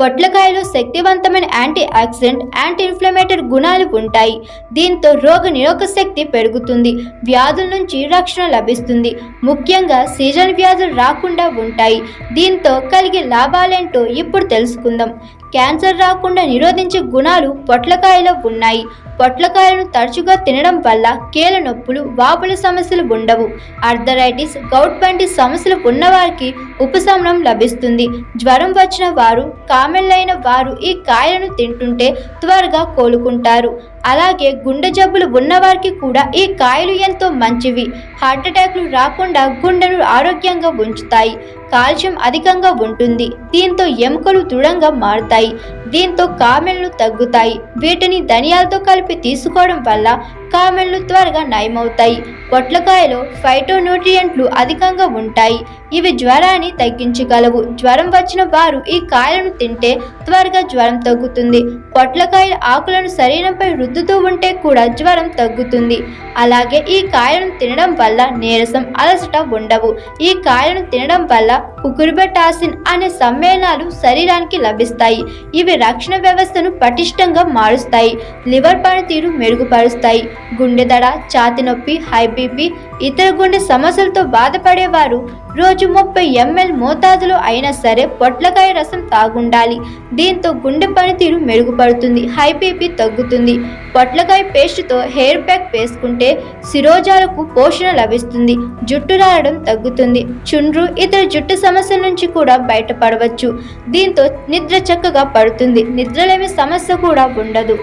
పొట్లకాయలో శక్తివంతమైన anti oxidant anti inflammatory గుణాలు ఉంటాయి. దీంతో రోగ నిరోధక శక్తి పెరుగుతుంది. వ్యాధుల నుంచి రక్షణ లభిస్తుంది. ముఖ్యంగా సీజన్ వ్యాధులు రాకుండా ఉంటాయి. దీంతో కలిగే లాభాలేంటో ఇప్పుడు తెలుసుకుందాం. క్యాన్సర్ రాకుండా నిరోధించే గుణాలు పొట్లకాయలో ఉన్నాయి. పొట్లకాయలను తరచుగా తినడం వల్ల కీళ్ళ నొప్పులు వాపుల సమస్యలు ఉండవు. అర్థరైటిస్ గౌట్ వంటి సమస్యలు ఉన్నవారికి ఉపశమనం లభిస్తుంది. జ్వరం వచ్చిన వారు కామెళ్ళైన వారు ఈ కాయలను తింటుంటే త్వరగా కోలుకుంటారు. అలాగే గుండె జబ్బులు ఉన్నవారికి కూడా ఈ కాయలు ఎంతో మంచివి. హార్ట్ అటాక్లు రాకుండా గుండెను ఆరోగ్యంగా ఉంచుతాయి. కాల్షియం అధికంగా ఉంటుంది. దీంతో ఎముకలు దృఢంగా మారుతాయి. তাই దీంతో కామెన్లు తగ్గుతాయి. వీటిని ధనియాలతో కలిపి తీసుకోవడం వల్ల కామెన్లు త్వరగా నయమవుతాయి. పొట్లకాయలో ఫైటోన్యూట్రియంట్లు అధికంగా ఉంటాయి. ఇవి జ్వరాన్ని తగ్గించగలవు. జ్వరం వచ్చిన వారు ఈ కాయలను తింటే త్వరగా జ్వరం తగ్గుతుంది. పొట్లకాయల ఆకులను శరీరంపై రుద్దుతూ ఉంటే కూడా జ్వరం తగ్గుతుంది. అలాగే ఈ కాయలను తినడం వల్ల నీరసం అలసట ఉండవు. ఈ కాయలను తినడం వల్ల కుకుర్బెటాసిన్ అనే సమ్మేళనాలు శరీరానికి లభిస్తాయి. ఇవి రక్షణ వ్యవస్థను పటిష్టంగా మారుస్తాయి. లివర్ పనితీరు మెరుగుపరుస్తాయి. గుండె దడ ఛాతి నొప్పి హై బీపీ ఇతర గుండె సమస్యలతో బాధపడేవారు రోజు ముప్పై ఎంఎల్ మోతాదులో అయినా సరే పొట్లకాయ రసం తాగుండాలి. దీంతో గుండె పనితీరు మెరుగుపడుతుంది హై బీపీ తగ్గుతుంది. పొట్లకాయ పేస్ట్తో హెయిర్ ప్యాక్ వేసుకుంటే శిరోజాలకు పోషణ లభిస్తుంది జుట్టు రాలడం తగ్గుతుంది. చుండ్రు ఇతర జుట్టు సమస్యల నుంచి కూడా బయటపడవచ్చు. దీంతో నిద్ర చక్కగా పడుతుంది. నిద్రలేమి సమస్య కూడా ఉండదు.